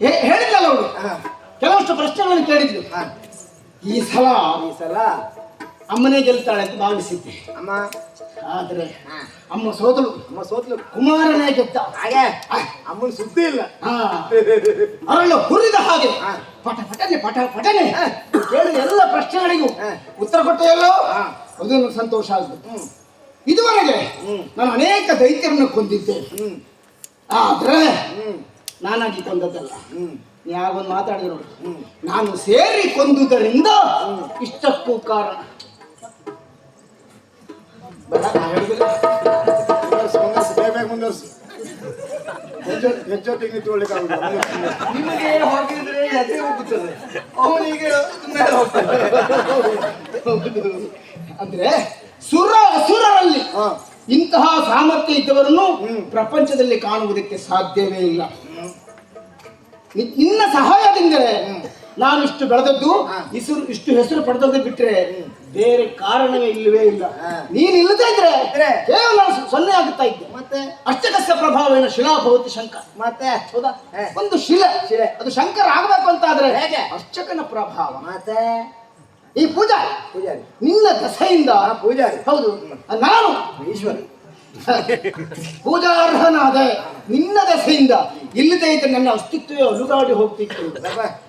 ಹೇಳಿದ್ನಲ್ಲ ಅವರು. ಹಾ. ಕೆಲವಷ್ಟು ಪ್ರಶ್ನೆಗಳನ್ನು ಕೇಳಿದ್ರು. ಈ ಸಲ ಈ ಸಲ? ಅಮ್ಮನೇ ಗೆಲ್ತಾಳೆ ಅಂತ ಭಾವಿಸಿದ್ದೆ. ಅಮ್ಮ? ಆದ್ರೆ. ಅಮ್ಮ ಸೋತಳು. ಅಮ್ಮ ಸೋತಳು ಕುಮಾರನೇ ಗೆದ್ದ. ಹಾಗೆ? ಅಮ್ಮನ ಸುದ್ದಿ ಇಲ್ಲ. ಅರಳು ಹುರಿದ ಹಾಗೆ. ಪಟ ಪಟನೆ ಪಟ ಪಟನೆ. ಕೇಳಿದ ಎಲ್ಲ ಪ್ರಶ್ನೆಗಳಿಗೂ. ಉತ್ತರ ಕೊಟ್ಟೆ ಎಲ್ಲೋ ಅದು ನನಗೆ ಸಂತೋಷ ಆಗುತ್ತೆ ಇದುವರೆಗೆ. ನಾನು ಅನೇಕ ದೈತ್ಯರನ್ನು ಕೊಂದಿದ್ದೆ. ಆದ್ರೆ ನಾನಾಗಿ ಕೊಂದದ್ದಲ್ಲ. ಯಾಗೊಂದು ಮಾತಾಡಿದ್ರು ನೋಡಿ. ಹ್ಮ್. ನಾನು ಸೇರಿ ಕೊಂದುದರಿಂದ ಇಷ್ಟಕ್ಕೂ ಕಾರಣ. ಬೇಡ, ನಾ ಹೇಳುದಿಲ್ಲ. ಮುಂದುವರ್ಸು, ಮುಂದುವರ್ಸು, ಬೇಗ ಬೇಗ ಮುಂದುವರ್ಸು. ಹೆಚ್ಚು ಹೆಚ್ಚೊತ್ತಿಗೆ ನಿಂತ್ಕೊಳ್ಳಿಕ್ಕಾಗುದಿಲ್ಲ ಮುಂದುವರ್ಸು. ನಿಮಗೆ ಹೋಗಿದ್ರೆ ಎದೆ ಹೋಗುತ್ತದೆ. ಅವನಿಗೆ ಮೇಲೆ ಹೋಗ್ತಾನೆ ಅಂದ್ರೆ ಸುರ ಅಸುರರಲ್ಲಿ ಹಾ. ಇಂತಹ ಸಾಮರ್ಥ್ಯ ಇದ್ದವರನ್ನು. ಪ್ರಪಂಚದಲ್ಲಿ ಕಾಣುವುದಕ್ಕೆ ಸಾಧ್ಯವೇ ಇಲ್ಲ. ನಿನ್ನ ಸಹಾಯದಿಂದಲೇ ನಾನು ಇಷ್ಟು ಬೆಳೆದದ್ದು ಇಸರು ಇಷ್ಟು ಹೆಸರು ಪಡೆದದ್ದು ಬಿಟ್ರೆ ಬೇರೆ ಕಾರಣವೇ ಇಲ್ಲವೇ ಇಲ್ಲ. ನೀನ್ ಇಲ್ಲದೇ ಇದ್ರೆ? ಕೇವಲ ಸೊನ್ನೆ ಆಗುತ್ತಾ ಇದ್ದೆ. ಮತ್ತೆ? ಅಷ್ಟಕಸ್ಯ ಶಿಲಾ ಶಿಲಾಭವತಿ ಶಂಕ ಮತ್ತೆ? ಹೌದಾ. ಒಂದು ಶಿಲೆ. ಶಿಲೆ. ಅದು ಶಂಕರ ಆಗಬೇಕು ಅಂತ ಆದ್ರೆ ಹೇಗೆ? ಅಷ್ಟಕನ ಪ್ರಭಾವ. ಮತ್ತೆ? ಈ ಪೂಜಾರಿ. ಪೂಜಾರಿ. ನಿನ್ನ ದಸೆಯಿಂದ ಪೂಜಾರಿ. ಹೌದು. ನಾನು ಈಶ್ವರ. ಪೂಜಾರ್ಹನಾದ ನಿನ್ನ ದಸೆಯಿಂದ ಇಲ್ಲದೆ ಇದ್ರೆ ನನ್ನ ಅಸ್ತಿತ್ವವೇ ಅಲುಗಾಡಿ ಹೋಗ್ತಿತ್ತು.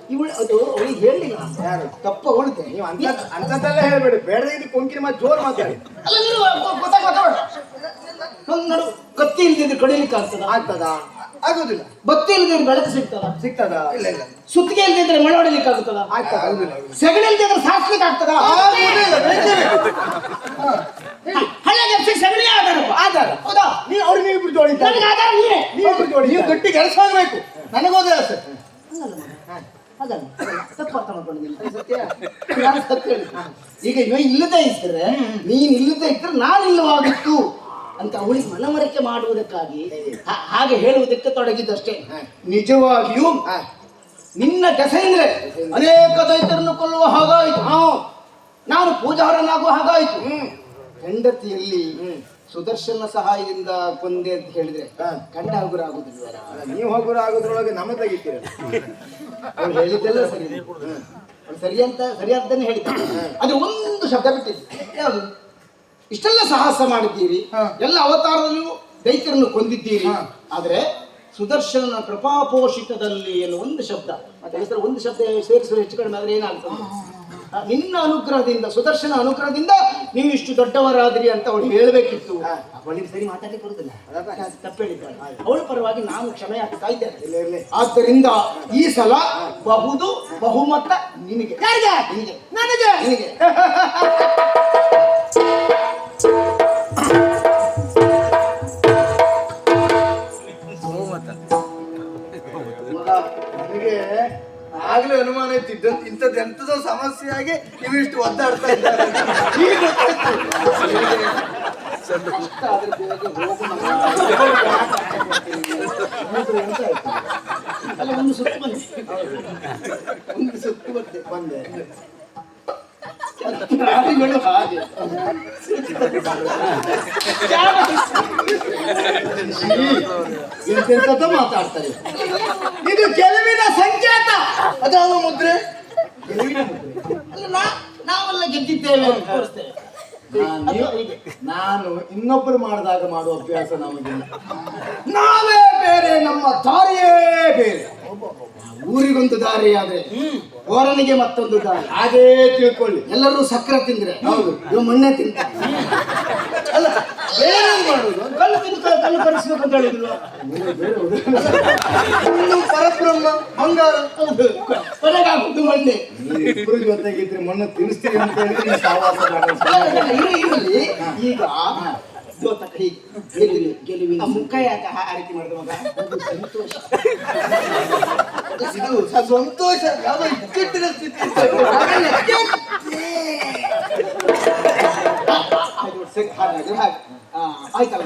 ಇವಳು ಅದು ಅವಳಿಗೆ ಹೇಳಿಲ್ಲ ಯಾರು? ತಪ್ಪು ಅವಳಿದೆ ನೀವು ಅಂತ ಅಂತದ್ದೆಲ್ಲ ಹೇಳ್ಬೇಡಿ. ಬೇಡದೆ ಇದು ಕೊಂಕಿನ ಮಾತು ಜೋರ್ ಮಾತಾಡಿ ಅಲ್ಲ ನೀನು ಗೊತ್ತಾಗ ಗೊತ್ತಾಗ ನಡು ಕತ್ತಿ ಇಲ್ದಿದ್ರೆ ಕಡಿಲಿಕ್ಕೆ ಆಗ್ತದ? ಆಗ್ತದ? ಆಗೋದಿಲ್ಲ. ಬತ್ತಿ ಇಲ್ದಿದ್ರೆ ಬೆಳಕು ಸಿಗ್ತದ? ಸಿಗ್ತದ? ಇಲ್ಲ ಇಲ್ಲ. ಸುತ್ತಿಗೆ ಇಲ್ದಿದ್ರೆ ಮಳೆ ಹೊಡಿಲಿಕ್ಕೆ ಆಗ್ತದ? ಆಗ್ತದ? ಸೆಗಣಿ ಇಲ್ದಿದ್ರೆ ಸಾಸ್ಲಿಕ್ಕೆ ಆಗ್ತದ ಆಗುದಿಲ್ಲ ಬೇಕೇ ಹಳೆಗೆ ಸೆಗಣಿ ಆಧಾರಪ್ಪ ಆಧಾರ ಹೌದಾ ನೀವು ಅವ್ರಿಗೆ ನೀವು ಬಿಟ್ಟು ಹೊಡಿತಾರೆ ನನಗೆ ಆಧಾರ ನೀವೇ ಗಟ್ಟಿ ಕೆಲಸ ಆಗ್ಬೇಕು ನನಗೋದ್ರೆ ಆಸೆ. ಅದಲ್ಲ ತಪ್ಪು ಅರ್ಥ ಮಾಡ್ಕೊಂಡಿದ್ದೀನಿ ಸತ್ಯ? ನಾನು ಸತ್ಯ ಈಗ ಇವ ಇಲ್ಲದೆ ಇದ್ರೆ ನೀನ್ ಇಲ್ಲದೆ ಇದ್ರೆ ನಾನು ಇಲ್ಲವಾಗಿತ್ತು ಅಂತ ಅವಳಿಗೆ ಮನವರಿಕೆ ಮಾಡುವುದಕ್ಕಾಗಿ ಹಾಗೆ ಹೇಳುವುದಕ್ಕೆ ತೊಡಗಿದ್ದಷ್ಟೇ. ನಿಜವಾಗಿಯೂ. ನಿನ್ನ ದೆಸೆಯಿಂದ ಅನೇಕ ದೈತರನ್ನು ಕೊಲ್ಲುವ ಹಾಗಾಯಿತು. ನಾನು ಪೂಜಾರನಾಗುವ ಹಾಗಾಯಿತು. ಹೆಂಡತಿಯಲ್ಲಿ. ಸುದರ್ಶನ ಸಹಾಯದಿಂದ ಕೊಂದೆ ಅಂತ ಹೇಳಿದ್ರೆ ಕಂಡ ಹಗುರ ಆಗುದಿಲ್ಲ ನೀವು ಹಗುರ ಆಗೋದ್ರೊಳಗೆ ನಮ್ಮ ತೆಗಿತೀರ? ಅವ್ರು ಹೇಳಿದ್ದೆಲ್ಲ ಸರಿ. ಅವ್ರು ಸರಿ ಅಂತ ಸರಿಯಾದ್ದನ್ನೇ ಹೇಳಿದ್ದಾರೆ ಅದು ಒಂದು ಶಬ್ದ ಬಿಟ್ಟಿದೆ. ಯಾವುದು? ಇಷ್ಟೆಲ್ಲ ಸಾಹಸ ಮಾಡಿದ್ದೀರಿ. ಎಲ್ಲ ಅವತಾರದಲ್ಲೂ ದೈತ್ಯರನ್ನು ಕೊಂದಿದ್ದೀರಿ. ಆದರೆ ಸುದರ್ಶನ ಕೃಪಾಪೋಷಿತದಲ್ಲಿ ಎನ್ನುವ ಒಂದು ಶಬ್ದ. ಮತ್ತೆ ಒಂದು ಶಬ್ದ ಸೇರಿಸುವ ಹೆಚ್ಚು ಕಡಿಮೆ ಆದ್ರೆ ಏನಾಗ್ತದೆ? ನಿನ್ನ ಅನುಗ್ರಹದಿಂದ ಸುದರ್ಶನ ಅನುಗ್ರಹದಿಂದ ನೀವು ಇಷ್ಟು ದೊಡ್ಡವರಾದ್ರಿ ಅಂತ ಅವಳು ಹೇಳಬೇಕಿತ್ತು. ಅವಳಿಗೆ ಸರಿ ಮಾತಾಡಲಿಕ್ಕೆ ಬರುದಿಲ್ಲ. ತಪ್ಪೇಳಿದ್ದಾಳೆ ಅವಳ ಪರವಾಗಿ ನಾನು ಕ್ಷಮೆ ಆಗ್ತಾ ಇದ್ದೇನೆ. ಆದ್ದರಿಂದ ಈ ಸಲ ಬಹುದು ಬಹುಮತ ನನಗೆ. ನಿನಗೆ? ನನಗೆ. ಆಗ್ಲೇ ಅನುಮಾನ ಇತ್ತು ಇಂಥದ್ದು ಎಂಥದೋ ಸಮಸ್ಯೆ ಆಗಿ ಇವಿಷ್ಟು ಒದ್ದಾಡ್ತಾ ಇದ್ದಾರೆ? ಅಲ್ಲ ಒಂದು ಸುತ್ತು ಒಂದು ಸುತ್ತು ಬಂದೆ ಬಂದೆ ಹಾಗೆ ಮಾತಾಡ್ತಾರೆ. ಇದು ಕೆಲವಿನ ಸಂಕೇತ. ಅದಾವ ಮುದ್ರೆ? ನಾವೆಲ್ಲ ಗೆದ್ದಿದ್ದೇವೆ ಅಂತ ತೋರಿಸ್ತೇವೆ. ನಾನು ಇನ್ನೊಬ್ಬರು ಮಾಡಿದಾಗ ಮಾಡುವ ಅಭ್ಯಾಸ ನಮಗಿಲ್ಲ. ನಾವೇ ಬೇರೆ ನಮ್ಮ ತಾಯಿಯೇ ಬೇರೆ. ಊರಿಗೊಂದು ದಾರಿ ಆದ್ರೆ ಓರನಿಗೆ ಮತ್ತೊಂದು ದಾರಿ. ಹಾಗೇ ತಿಳ್ಕೊಳ್ಳಿ. ಎಲ್ಲರೂ ಸಕ್ಕರೆ ತಿಂದ್ರೆ. ಹೌದು. ಮೊನ್ನೆ ಮಣ್ಣೆ ತಿಂತ ಅಲ್ಲ ಮಾಡುದು. ಕಲ್ಲು ಹೇಳಿದ್ರು. ಇನ್ನು ಪರಬ್ರಹ್ಮ ಬಂಗಾರ ಕೊನೆಗಾಗುದು ಮಣ್ಣೆ. ಜೊತೆಗಿದ್ರೆ ಮಣ್ಣು ತಿನ್ನಿಸ್ತೀವಿ ಅಂತ ಹೇಳಿ. ಈಗ ದ್ಯೋತಕ ಹೀಗೆ ಗೆಲುವಿನ ಗೆಲುವಿನ ಮುಖ ಯಾಕೆ ಆ ರೀತಿ ಮಾಡಿದ ಮಗ? ಅದು ಸಂತೋಷ. ಇದು ಸ- ಸಂತೋಷ ಯಾವ ಇಕ್ಕಟ್ಟಿನ ಸ್ಥಿತಿ ಹಾಗಾದ್ರೆ ಹಾಗೆ ಆ, ಆಯ್ತಲ್ಲ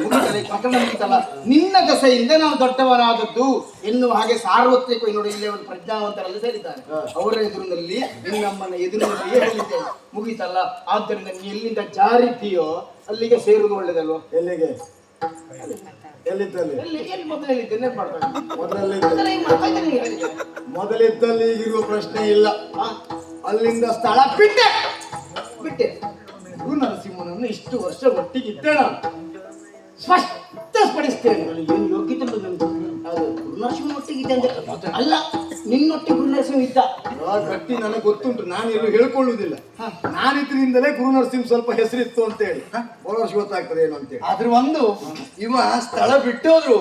ಪ್ರಕರಣ ಮುಗಿತಲ್ಲ. ನಿನ್ನ ದಸೆಯಿಂದ ನಾವು ದೊಡ್ಡವರಾದದ್ದು ಎನ್ನುವ ಹಾಗೆ ಸಾರ್ವತ್ರಿಕ ನೋಡಿ ಇಲ್ಲೇ ಒಂದು ಪ್ರಜ್ಞಾವಂತರಲ್ಲಿ ಸೇರಿದ್ದಾರೆ. ಅವರ ಎದುರಿನಲ್ಲಿ ನಿನ್ನಮ್ಮನ ಎದುರಿನಲ್ಲಿಯೇ ಹೇಳಿದ್ದೇನೆ ಮುಗೀತಲ್ಲ ಆದ್ದರಿಂದ ನೀ ಎಲ್ಲಿಂದ ಜಾರಿದ್ದೀಯೋ ಅಲ್ಲಿಗೆ ಸೇರುವುದು ಒಳ್ಳೇದಲ್ವ? ಎಲ್ಲಿಗೆ? ಎಲ್ಲಿ ಎಲ್ಲಿ. ಮೊದಲಲ್ಲಿ. ಮೊದಲಿದ್ದಲ್ಲಿ ಈಗಿರುವ ಪ್ರಶ್ನೆ ಇಲ್ಲ. ಅಲ್ಲಿಂದ ಸ್ಥಳ ಬಿಟ್ಟೆ. ಬಿಟ್ಟೆ. ಗುರು ನರಸಿಂಹನನ್ನು ಇಷ್ಟು ವರ್ಷ ಒಟ್ಟಿಗಿದ್ದೆ ನಾನು. ಸ್ಪಷ್ಟಪಡಿಸ್ತೇನೆ ನನಗೆ ಏನು ಯೋಗ್ಯತೆ ನನಗೆ? ಹೌದು, ಗುರು ನರಸಿಂಹನ ಒಟ್ಟಿಗಿದ್ದೆ ಅಂತ ಅಲ್ಲ ನಿನ್ನೊಟ್ಟಿಗೆ ಗುರು ನರಸಿಂಹ ಇದ್ದ. ಗಟ್ಟಿ ನನಗೆ ಗೊತ್ತುಂಟು ನಾನು ಎಲ್ಲೂ ಹೇಳ್ಕೊಳ್ಳುವುದಿಲ್ಲ. ನಾನಿದ್ರಿಂದಲೇ ಗುರು ನರಸಿಂಹ ಸ್ವಲ್ಪ ಹೆಸರಿತ್ತು ಅಂತ ಹೇಳಿ ಹೋದ ವರ್ಷ ಗೊತ್ತಾಗ್ತದೆ ಏನು ಅಂತೇಳಿ. ಆದ್ರೆ ಒಂದು ಇವ ಸ್ಥಳ ಬಿಟ್ಟೋದ್ರು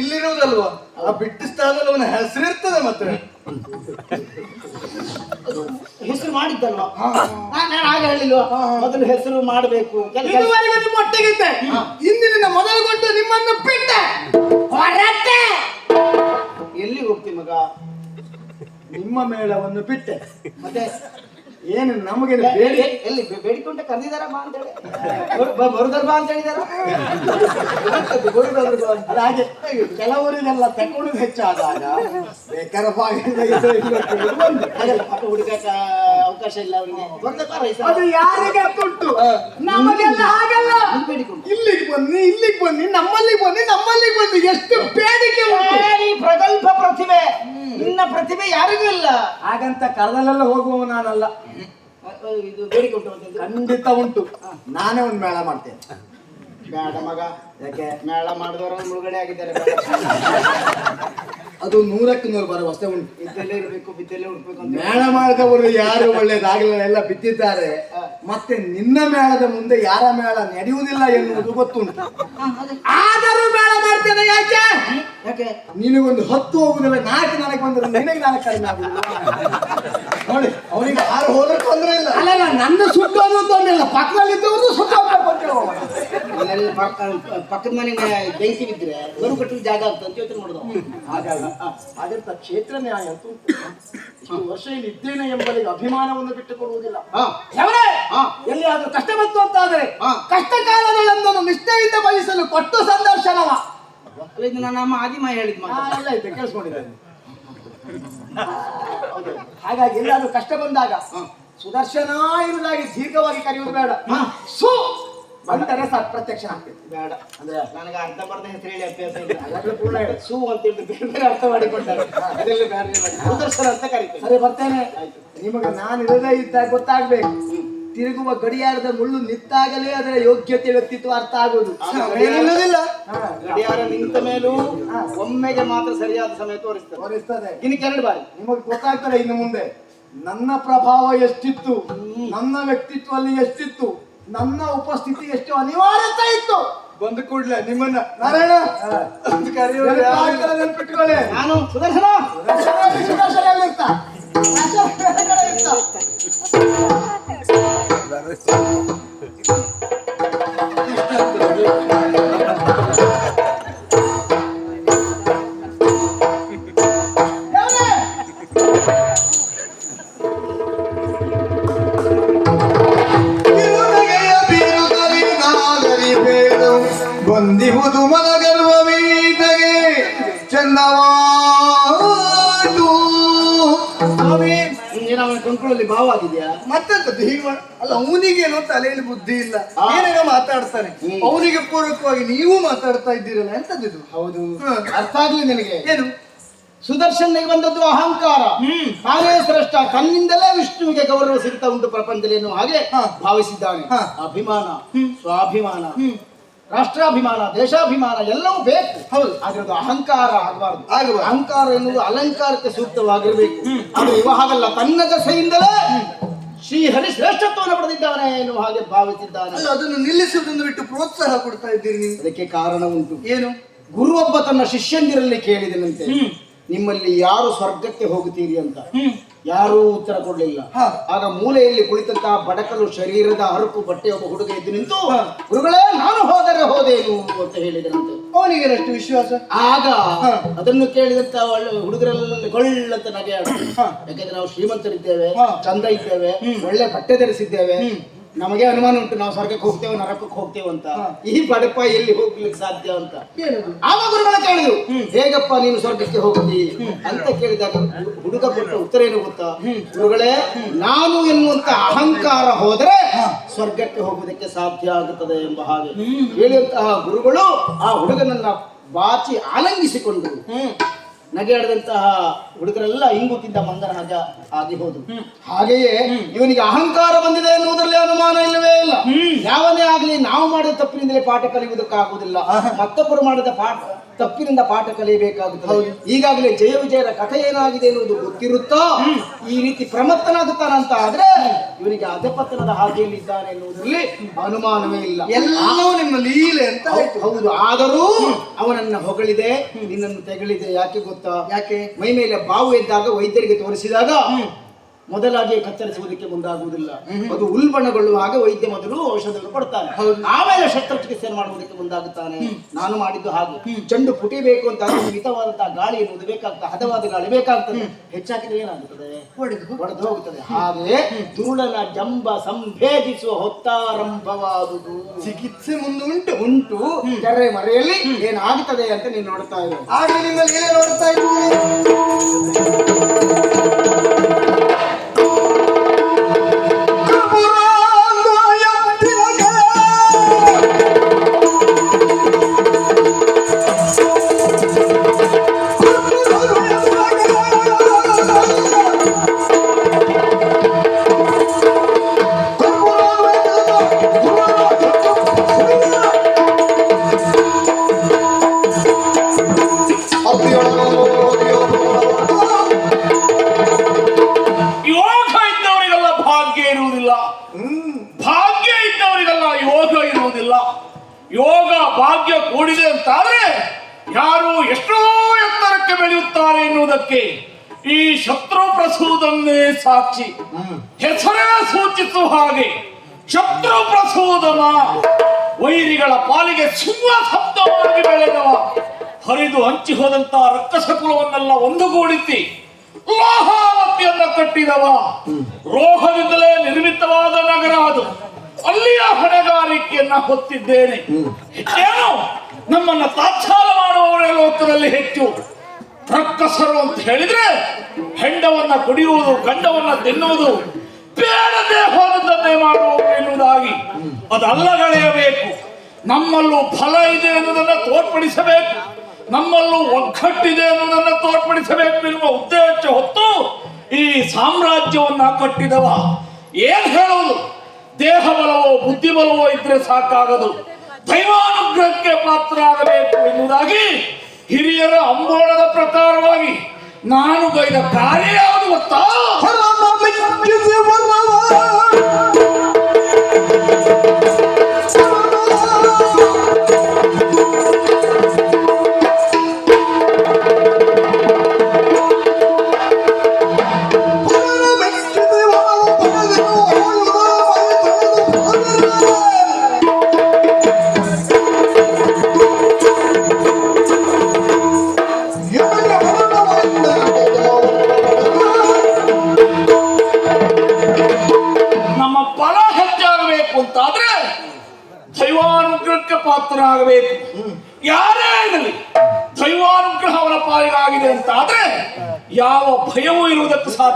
ಇಲ್ಲಿರೋದಲ್ವಾ ಆ ಬಿಟ್ಟ ಸ್ಥಳದಲ್ಲಿ ಅವನ ಹೆಸರಿರ್ತದೆ ಮತ್ತೆ. ಹೆಸರು ಮಾಡಿದ್ದಲ್ವಾ? ನಾನು ಆಗ ಹೇಳಿಲ್ವಾ? ಮೊದಲು ಹೆಸರು ಮಾಡಬೇಕು. ಇದುವರೆಗೂ ನಿಮ್ಮ ಒಟ್ಟಿಗಿದ್ದೆ. ಇಂದಿನಿಂದ ಮೊದಲುಗೊಂಡು ನಿಮ್ಮನ್ನು ಬಿಟ್ಟೆ. ಎಲ್ಲಿ ಹೋಗ್ತಿ ಮಗ? ನಿಮ್ಮ ಮೇಳವನ್ನು ಬಿಟ್ಟೆ. ಮತ್ತೆ ಏನು ನಮಗೆ ಎಲ್ಲಿ ಬೇಡಿಕೊಂಡ ಕರೆದಿದಾರ ಬಾ ಅಂತ ಹೇಳಿ ಬರುದರ್ ಬಾ ಅಂತ. ಹೇಳಿದಾರ ಹಾಗೆ ಕೆಲವರಿಗೆಲ್ಲ ತಕೊಳ್ಳೋದು ಹೆಚ್ಚಾದಾಗ ಬೇಕಾರ ಹುಡುಗಾಟ ಅವಕಾಶ ಇಲ್ಲ ಅವರಿಗೆ. ಅದು ಯಾರಿಗೆ ಉಂಟು ನಮಗೆಲ್ಲ ಹಾಗಲ್ಲ. ಇಲ್ಲಿಗೆ ಬನ್ನಿ ಇಲ್ಲಿಗೆ ಬನ್ನಿ ನಮ್ಮಲ್ಲಿಗೆ ಬನ್ನಿ ನಮ್ಮಲ್ಲಿಗೆ ಬನ್ನಿ. ಎಷ್ಟು ಬೇಡಿಕೆ ಪ್ರಗಲ್ಭ ಪ್ರತಿಭೆ ನಿನ್ನ ಪ್ರತಿಭೆ ಯಾರಿಗೂ ಇಲ್ಲ. ಹಾಗಂತ ಕರದಲ್ಲೆಲ್ಲ ಹೋಗುವ ನಾನಲ್ಲ. ಇದು ಬಂದದ್ದು. ಖಂಡಿತ ಉಂಟು. ನಾನೇ ಒಂದು ಮೇಳ ಮಾಡ್ತೇನೆ. ಬೇಡ ಮಗ. ಯಾಕೆ? ಮೇಳ ಮಾಡಿದವರು ಮುಳುಗಡೆ ಆಗಿದ್ದಾರೆ. ಅದು ನೂರಕ್ಕೆ ನೂರು ಬರೋ ವಸ್ತು ಉಂಟು. ಬಿದ್ದಲ್ಲೇ ಇರಬೇಕು ಬಿದ್ದಲ್ಲೇ ಉಡ್ಬೇಕು ಅಂತ. ಮೇಳ ಮಾಡಿದವರು ಯಾರು ಒಳ್ಳೇದಾಗಲಿಲ್ಲ ಎಲ್ಲ ಬಿದ್ದಿದ್ದಾರೆ. ಮತ್ತೆ ನಿನ್ನ ಮೇಳದ ಮುಂದೆ ಯಾರ ಮೇಳ ನಡೆಯುವುದಿಲ್ಲ ಎನ್ನುವುದು ಗೊತ್ತುಂಟು. ಆದರೂ ಮೇಳ ಮಾಡ್ತೇನೆ ಯಾಕೆ ಯಾಕೆ ನಿನಗೊಂದು ಹತ್ತು ಹೋಗುದಿಲ್ಲ ನಾಲ್ಕು ನನಗೆ ಬಂದ್ರೆ ನಿನಗೆ ನಾಲ್ಕು ಕಡಿಮೆ ಆಗುದಿಲ್ಲ ನೋಡಿ ಅವನಿಗೆ ಆರು ಹೋದ್ರೆ ತೊಂದ್ರೆ ಇಲ್ಲ ಅಲ್ಲ ನಾನು ನನ್ನ ಸುಟ್ಟೋದು ತೊಂದಿಲ್ಲ ಪಕ್ಕದಲ್ಲಿದ್ದವ್ರದ್ದು ಸುಟ್ಟೋಗ್ಬೇಕು ಅಂತ ಹೇಳುವ. ಮನೇಲಿ ಪಕ್ಕ- ಪಕ್ಕದ ಮನೆ ಬೆಂಕಿ ಬಿದ್ದರೆ ಬರು ಕಟ್ಟಲು ಜಾಗ ಆಗ್ತದೆ ಅಂತ ಯೋಚನೆ ಮಾಡೋದು ಹಾಗಾಗಿ ಹಾಗಂತ ಕ್ಷೇತ್ರ ನ್ಯಾಯ ಅಂತ. ಇಷ್ಟು ವರ್ಷ ಇಲ್ಲಿ ಇದ್ದೇನೆ ಎಂಬಲ್ಲಿ ಅಭಿಮಾನವನ್ನು ಬಿಟ್ಟುಕೊಡುವುದಿಲ್ಲ? ಹಾ. ಎಲ್ಲಿಯಾದ್ರೂ ಕಷ್ಟ ಬಂತು ಅಂತಾದ್ರೆ ಹಾ. ಕಷ್ಟ ಕಾಲಗಳನ್ನು ನಿಷ್ಠೆಯಿಂದ ಬಯಸಲು ಕೊಟ್ಟು ಸಂದರ್ಶನವ ಅಲ್ಲ ಇದು ಆದಿಮ ಹೇಳಿದ್ ಆ, ಮಾತು ಎಲ್ಲ ಇದೆ ಕೇಳಿಸ್ಕೊಂಡಿದ್ದೇನೆ. ಹಾಗಾಗಿ ಎಲ್ಲಾದ್ರೂ ಕಷ್ಟ ಬಂದಾಗ ಸುದರ್ಶನ ಇರುವುದಾಗಿ ದೀರ್ಘವಾಗಿ ಕರೆಯುವುದು ಬೇಡ. ಸು ಬಂದರೆ ಸರ್ ಪ್ರತ್ಯಕ್ಷ ಬೇಡ. ಅಂದ್ರೆ ನನಗೆ ಅರ್ಧ ಬರ್ಧ ಹೆಸರು ಹೇಳಿ ಅಭ್ಯಾಸ ಇಲ್ಲ. ಪೂರ್ಣ ಹೇಳು. ಸೂ ಅಂತ ಹೇಳಿ ಬೇರೆ ಬೇರೆ ಅರ್ಥ ಅದೆಲ್ಲ ಬೇರೆ. ಸುದರ್ಶನ ಅಂತ ಕರೀತಾರೆ ಸರಿ ಬರ್ತೇನೆ. ನಿಮಗೆ ನಾನು ಇರದೇ ಇದ್ದಾಗ ಗೊತ್ತಾಗ್ಬೇಕು. ತಿರುಗುವ ಗಡಿಯಾರದ ಮುಳ್ಳು ನಿಂತಾಗಲೇ ಅದರ ಯೋಗ್ಯತೆ ವ್ಯಕ್ತಿತ್ವ ಅರ್ಥ ಆಗುವುದು ಗಡಿಯಾರ ನಿಂತ ಮೇಲೂ ಒಮ್ಮೆಗೆ ಮಾತ್ರ ಸರಿಯಾದ ಸಮಯ ತೋರಿಸ್ತದೆ. ತೋರಿಸ್ತದೆ. ಎರಡು ಬಾರಿ. ನಿಮಗೆ ಗೊತ್ತಾಗ್ತದೆ ಇನ್ನು ಮುಂದೆ. ನನ್ನ ಪ್ರಭಾವ ಎಷ್ಟಿತ್ತು? ನನ್ನ ವ್ಯಕ್ತಿತ್ವ ಅಲ್ಲಿ ಎಷ್ಟಿತ್ತು? ನನ್ನ ಉಪಸ್ಥಿತಿ ಎಷ್ಟು ಅನಿವಾರ್ಯತೆ ಇತ್ತು? ಬಂದ ಕೂಡ್ಲೆ ನಿಮ್ಮನ್ನ ನಾರಾಯಣ ನೆನ್ಪಿಟ್ಕೊಳ್ಳಿ. ನಾನು ಸುದರ್ಶನ. ಸುದರ್ಶನ ಸುದರ್ಶನ ಎಲ್ಲಿರ್ತ? ಮಾತಾಡ್ತಾ ಇದ್ದೀರಲ್ಲ ಎಂತದ್ದು ಹೌದು. ಅರ್ಥ ಆಗ್ಲಿ ನಿನಗೆ. ಏನು? ಸುದರ್ಶನಿಗೆ ಬಂದದ್ದು ಅಹಂಕಾರ. ತಾನೇ ಶ್ರೇಷ್ಠ ತನ್ನಿಂದಲೇ ವಿಷ್ಣುವಿಗೆ ಗೌರವ ಸಿಗ್ತಾ ಉಂಟು ಪ್ರಪಂಚದಲ್ಲಿ ಎನ್ನುವ ಹಾಗೆ. ಭಾವಿಸಿದ್ದಾನೆ. ಅಭಿಮಾನ ಸ್ವಾಭಿಮಾನ ರಾಷ್ಟ್ರಾಭಿಮಾನ ದೇಶಾಭಿಮಾನ ಎಲ್ಲವೂ ಬೇಕು. ಹೌದು. ಆದ್ರೆ ಅದು ಅಹಂಕಾರ ಆಗಬಾರ್ದು. ಆಗಬಾರ್ದು. ಅಹಂಕಾರ ಎನ್ನುವುದು ಅಲಂಕಾರಕ್ಕೆ ಸೂಕ್ತವಾಗಿರಬೇಕು. ಆದ್ರೆ ಇವ ಹಾಗಲ್ಲ. ತನ್ನ ದಸೆಯಿಂದಲೇ ಶ್ರೀಹರಿ ಶ್ರೇಷ್ಠತ್ವವನ್ನು ಪಡೆದಿದ್ದಾನೆ ಎನ್ನುವ ಹಾಗೆ ಭಾವಿಸಿದ್ದಾನೆ. ಅಲ್ಲ ಅದನ್ನು ನಿಲ್ಲಿಸುವುದನ್ನು ಬಿಟ್ಟು ಪ್ರೋತ್ಸಾಹ ಕೊಡ್ತಾ ಇದ್ದೀರಿ ನೀವು? ಅದಕ್ಕೆ ಕಾರಣ ಉಂಟು. ಏನು? ಗುರುವೊಬ್ಬ ತನ್ನ ಶಿಷ್ಯಂದಿರಲ್ಲಿ ಕೇಳಿದನಂತೆ. ನಿಮ್ಮಲ್ಲಿ ಯಾರು ಸ್ವರ್ಗಕ್ಕೆ ಹೋಗುತ್ತೀರಿ ಅಂತ? ಯಾರೂ ಉತ್ತರ ಕೊಡಲಿಲ್ಲ. ಆಗ ಮೂಲೆಯಲ್ಲಿ ಕುಳಿತಂತಹ ಬಡಕಲು ಶರೀರದ ಅರುಪು ಬಟ್ಟೆ ಒಬ್ಬ ಹುಡುಗ ಎದ್ದು ನಿಂತು ಗುರುಗಳೇ ನಾನು ಹೋದರೆ ಹೋದೇನು ಅಂತ ಹೇಳಿದರಂತೆ ಅವನಿಗೆ ಎಷ್ಟು ವಿಶ್ವಾಸ? ಆಗ ಅದನ್ನು ಕೇಳಿದಂತ ಒಳ್ಳೆ ಹುಡುಗರೆಲ್ಲ ಗೊಳ್ಳಂತ ನಗೆ. ಯಾಕಂದ್ರೆ ನಾವು ಶ್ರೀಮಂತರಿದ್ದೇವೆ. ಚಂದ ಇದ್ದೇವೆ ಒಳ್ಳೆ ಬಟ್ಟೆ ಧರಿಸಿದ್ದೇವೆ. ನಮಗೆ ಅನುಮಾನ ಉಂಟು ನಾವು ಸ್ವರ್ಗಕ್ಕೆ ಹೋಗ್ತೇವೆ ನರಕಕ್ಕೆ ಹೋಗ್ತೇವೆ ಅಂತ. ಈ ಬಡಪ್ಪ ಎಲ್ಲಿ ಹೋಗ್ಲಿಕ್ಕೆ ಸಾಧ್ಯ ಅಂತ. ಆವಾಗ ಗುರುಗಳ ಕೇಳಿದ್ರು. ಹೇಗಪ್ಪ ನೀನು ಸ್ವರ್ಗಕ್ಕೆ ಹೋಗ್ತಿ? ಅಂತ ಕೇಳಿದಾಗ ಹುಡುಗ ಕೊಟ್ಟ ಉತ್ತರ ಏನು ಗೊತ್ತಾ? ಗುರುಗಳೇ ನಾನು ಎನ್ನುವಂತ ಅಹಂಕಾರ ಹೋದರೆ ಸ್ವರ್ಗಕ್ಕೆ ಹೋಗುವುದಕ್ಕೆ ಸಾಧ್ಯ ಆಗುತ್ತದೆ ಎಂಬ ಹಾಗೆ ಹೇಳಿದಂತಹ ಗುರುಗಳು ಆ ಹುಡುಗನನ್ನ ಬಾಚಿ ಆಲಂಗಿಸಿಕೊಂಡು ನಗೆಯಾಡದಂತಹ ಹುಡುಗರೆಲ್ಲ ಇಂಗುತ್ತಿದ್ದ ಮಂದರ ಹಾಗೆ ಆಗಿ ಹೋದ್ರು. ಹಾಗೆಯೇ ಇವನಿಗೆ ಅಹಂಕಾರ ಬಂದಿದೆ ಎನ್ನುವುದರಲ್ಲಿ ಅನುಮಾನ ಇಲ್ಲವೇ ಇಲ್ಲ. ಯಾವನೇ ಆಗಲಿ ನಾವು ಮಾಡಿದ ತಪ್ಪಿನಿಂದಲೇ ಪಾಠ ಕಲಿಯುವುದಕ್ಕಾಗುವುದಿಲ್ಲ. ಮತ್ತೊಬ್ಬರು ಮಾಡಿದ ಪಾಠ ತಪ್ಪಿನಿಂದ ಪಾಠ ಕಲಿಯಬೇಕಾಗುತ್ತದೆ. ಈಗಾಗಲೇ ಜಯ ವಿಜಯರ ಕಥೆ ಏನಾಗಿದೆ ಎನ್ನುವುದು ಗೊತ್ತಿರುತ್ತೋ ಈ ರೀತಿ ಪ್ರಮತ್ತನಾಗುತ್ತಾನಂತ ಆದ್ರೆ ಇವನಿಗೆ ಅಧಪತನದ ಹಾದಿಯಲ್ಲಿ ಇದ್ದಾನೆ ಎನ್ನುವುದರಲ್ಲಿ ಅನುಮಾನವೇ ಇಲ್ಲ. ಎಲ್ಲವೂ ನಿಮ್ಮ ಲೀಲೆ ಅಂತ ಹೌದು ಆದರೂ ಅವನನ್ನ ಹೊಗಳಿದೆ ನಿನ್ನನ್ನು ತೆಗಳಿದೆ ಯಾಕೆ ಗೊತ್ತಾ? ಯಾಕೆ? ಮೈ ಮೇಲೆ ಬಾವು ಎದ್ದಾಗ ವೈದ್ಯರಿಗೆ ತೋರಿಸಿದಾಗ ಮೊದಲಾಗಿ ಕತ್ತರಿಸುವುದಕ್ಕೆ ಮುಂದಾಗುವುದಿಲ್ಲ. ಅದು ಉಲ್ಬಣಗೊಳ್ಳುವ ಹಾಗೆ ವೈದ್ಯ ಮೊದಲು ಔಷಧವನ್ನು ಕೊಡ್ತಾನೆ ಆಮೇಲೆ ಶಸ್ತ್ರಚಿಕಿತ್ಸೆ ಮಾಡುವುದಕ್ಕೆ ಮುಂದಾಗುತ್ತಾನೆ. ನಾನು ಮಾಡಿದ್ದು ಹಾಗೆ. ಚೆಂಡು ಪುಟಿಬೇಕು ಅಂತ ಹಿತವಾದಂತಹ ಮಿತವಾದಂತಹ ಗಾಳಿ ಎನ್ನುವುದು ಬೇಕಾಗ್ತದೆ. ಹದವಾದ ಗಾಳಿ ಬೇಕಾಗ್ತದೆ. ಹೆಚ್ಚಾಗಿದ್ರೆ ಏನಾಗುತ್ತದೆ? ಹೊಡೆದು ಒಡೆದು ಹೋಗುತ್ತದೆ ಹಾಗೆ ಧೂಳನ ಜಂಬ ಸಂಭೇದಿಸುವ ಹೊತ್ತಾರಂಭವಾದುದು. ಚಿಕಿತ್ಸೆ ಮುಂದೆ ಉಂಟು. ಉಂಟು. ಕೆರೆ ಮರೆಯಲ್ಲಿ ಏನಾಗುತ್ತದೆ ಅಂತ ನೀನು ನೋಡ್ತಾ ಇದ್ದೀನಿ ಆಗ ನಿಮ್ಮಲ್ಲಿ ಏನೇ ನೋಡ್ತಾ ಇದ್ದು ಹೆಸರೇ ಸೂಚಿಸುವ ಹಾಗೆ ಶತ್ರು ಪ್ರಸೋದನ ವೈರಿಗಳ ಪಾಲಿಗೆ ಸಿಂಹ ಶಬ್ದವಾಗಿ ಬೆಳೆದವ. ಹರಿದು ಹಂಚಿ ಹೋದಂತಹ ರಕ್ಕಸ ಕುಲವನ್ನೆಲ್ಲ ಒಂದುಗೂಡಿಸಿ ಲೋಹಾವತಿಯನ್ನ ಕಟ್ಟಿದವ. ರೋಹದಿಂದಲೇ ನಿರ್ಮಿತವಾದ ನಗರ ಅದು. ಅಲ್ಲಿಯ ಹೊಣೆಗಾರಿಕೆಯನ್ನ ಹೊತ್ತಿದ್ದೇನೆ. ಏನು ನಮ್ಮನ್ನ ತಾತ್ಸಾರ ಮಾಡುವವರೇ ಲೋಕದಲ್ಲಿ ಹೆಚ್ಚು. ರಕ್ಕಸರು ಅಂತ ಹೇಳಿದ್ರೆ ಹೆಂಡವನ್ನ ಕುಡಿಯುವುದು, ಗಂಡವನ್ನ ತಿನ್ನುವುದು ಬೇಡದೆ ಹೋದದ್ದನ್ನೇ ಮಾಡುವುದು ಎನ್ನುವುದಾಗಿ ಅದು ಅಲ್ಲಗಳೆಯಬೇಕು ನಮ್ಮಲ್ಲೂ ಫಲ ಇದೆ ಎನ್ನುವುದನ್ನು ತೋರ್ಪಡಿಸಬೇಕು. ನಮ್ಮಲ್ಲೂ ಒಗ್ಗಟ್ಟಿದೆ ಎನ್ನುವುದನ್ನು ತೋರ್ಪಡಿಸಬೇಕು ಎನ್ನುವ ಉದ್ದೇಶ ಹೊತ್ತು ಈ ಸಾಮ್ರಾಜ್ಯವನ್ನ ಕಟ್ಟಿದವ. ಏನ್ ಹೇಳುವುದು? ದೇಹ ಬಲವೋ, ಬುದ್ಧಿ ಬಲವೋ ಇದ್ರೆ ಸಾಕಾಗದು. ದೈವಾನುಗ್ರಹಕ್ಕೆ ಪಾತ್ರ ಆಗಬೇಕು ಎನ್ನುವುದಾಗಿ ಹಿರಿಯರ ಅಂಬೋಳದ ಪ್ರಕಾರವಾಗಿ ನಾನು ಬೈದ ಕಾರ್ಯ ಯಾವುದು ಗೊತ್ತಾ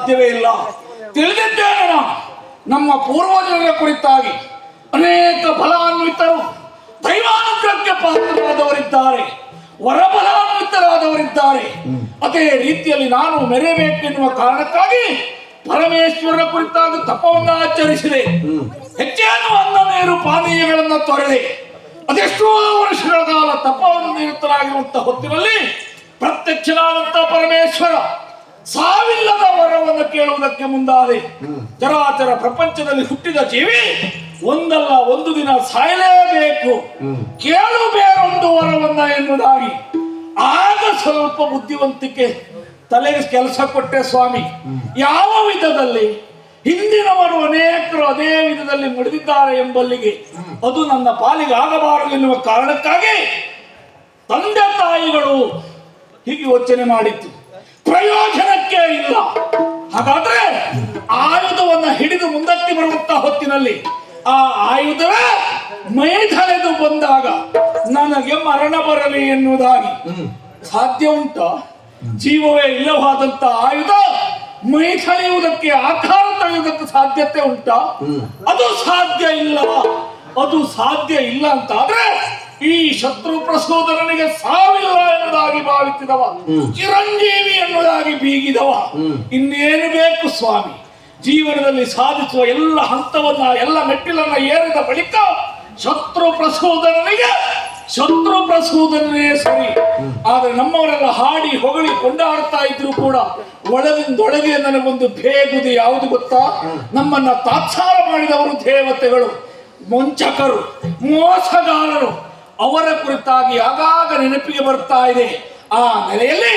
ಸಾಧ್ಯವೇ ಇಲ್ಲ. ತಿಳಿದಿದ್ದೇನೆ ನಮ್ಮ ಪೂರ್ವಜರ ಕುರಿತಾಗಿ ಅನೇಕ ಫಲಾನ್ವಿತರು ದೈವಾನುಗ್ರಹಕ್ಕೆ ಪಾತ್ರರಾದವರಿದ್ದಾರೆ. ವರಬಲಾನ್ವಿತರಾದವರಿದ್ದಾರೆ ಅದೇ ರೀತಿಯಲ್ಲಿ ನಾನು ಮೆರೆಯಬೇಕೆನ್ನುವ ಕಾರಣಕ್ಕಾಗಿ ಪರಮೇಶ್ವರನ ಕುರಿತಾಗಿ ತಪವನ್ನು ಆಚರಿಸಿದೆ. ಹೆಚ್ಚೇನು ಅನ್ನ ನೀರು ಪಾನೀಯಗಳನ್ನು ತೊರೆದೆ. ಅದೆಷ್ಟೋ ವರ್ಷಗಳ ಕಾಲ ತಪವನ್ನು ನಿರತರಾಗಿರುವಂತಹ ಹೊತ್ತಿನಲ್ಲಿ ಪ್ರತ್ಯಕ್ಷನಾದಂತಹ ಪರಮೇಶ್ವರ ಸಾವಿಲ್ಲದ ವರವನ್ನು ಕೇಳುವುದಕ್ಕೆ ಮುಂದಾದೆ ಚರಾಚರ ಪ್ರಪಂಚದಲ್ಲಿ ಹುಟ್ಟಿದ ಜೀವಿ ಒಂದಲ್ಲ ಒಂದು ದಿನ ಸಾಯಲೇಬೇಕು. ಕೇಳು ಬೇರೊಂದು ವರವನ್ನ ಎನ್ನುವುದಾಗಿ. ಆಗ ಸ್ವಲ್ಪ ಬುದ್ಧಿವಂತಿಕೆ ತಲೆ ಕೆಲಸ ಕೊಟ್ಟೆ ಸ್ವಾಮಿ. ಯಾವ ವಿಧದಲ್ಲಿ? ಹಿಂದಿನವರು ಅನೇಕರು ಅದೇ ವಿಧದಲ್ಲಿ ಮಡಿದಿದ್ದಾರೆ ಎಂಬಲ್ಲಿಗೆ ಅದು ನನ್ನ ಪಾಲಿಗೆ ಆಗಬಾರದು ಎನ್ನುವ ಕಾರಣಕ್ಕಾಗಿ ತಂದೆ ತಾಯಿಗಳು ಹೀಗೆ ಯೋಚನೆ ಮಾಡಿತ್ತು. ಪ್ರಯೋಜನಕ್ಕೆ ಇಲ್ಲ. ಹಾಗಾದ್ರೆ ಆಯುಧವನ್ನ ಹಿಡಿದು ಮುಂದಕ್ಕೆ ಬರುವಂತ ಹೊತ್ತಿನಲ್ಲಿ ಆ ಆಯುಧವೇ ಮೈ ಬಂದಾಗ ನನಗೆ ಮರಣ ಬರಲಿ ಎನ್ನುವುದಾಗಿ ಸಾಧ್ಯ ಉಂಟ. ಜೀವವೇ ಇಲ್ಲವಾದಂತ ಆಯುಧ ಮೈಥಳೆಯುವುದಕ್ಕೆ ಆಕಾರ ತಳೆಯುವುದಕ್ಕೆ ಸಾಧ್ಯತೆ ಉಂಟ? ಅದು ಸಾಧ್ಯ ಇಲ್ಲ. ಅದು ಸಾಧ್ಯ ಇಲ್ಲ ಅಂತ ಆದ್ರೆ ಈ ಶತ್ರು ಪ್ರಸೋದರನಿಗೆ ಸಾವಿಲ್ಲ ಎನ್ನುವುದಾಗಿ ಭಾವಿಸಿದವ. ಚಿರಂಜೀವಿ ಎನ್ನುವುದಾಗಿ ಬೀಗಿದವ. ಇನ್ನೇನು ಬೇಕು ಸ್ವಾಮಿ? ಜೀವನದಲ್ಲಿ ಸಾಧಿಸುವ ಎಲ್ಲ ಹಂತವನ್ನ ಎಲ್ಲ ಮೆಟ್ಟಿಲನ್ನ ಏರಿದ ಬಳಿಕ ಶತ್ರು ಪ್ರಸೋದರನಿಗೆ ಶತ್ರು ಪ್ರಸೋದರನೇ ಸರಿ. ಆದ್ರೆ ನಮ್ಮವರೆಲ್ಲ ಹಾಡಿ ಹೊಗಳಿ ಕೊಂಡಾಡ್ತಾ ಇದ್ರು ಕೂಡ ಒಳಗಿಂದೊಳಗೆ ನನಗೊಂದು ಭೇಗುದಿ ಯಾವುದು ಗೊತ್ತಾ? ನಮ್ಮನ್ನ ತಾತ್ಸಾರ ಮಾಡಿದವರು ದೇವತೆಗಳು ಮುಂಚಕರು ಮೋಸಗಾರರು. ಅವರ ಕುರಿತಾಗಿ ಆಗಾಗ ನೆನಪಿಗೆ ಬರ್ತಾ ಇದೆ. ಆ ನೆಲೆಯಲ್ಲಿ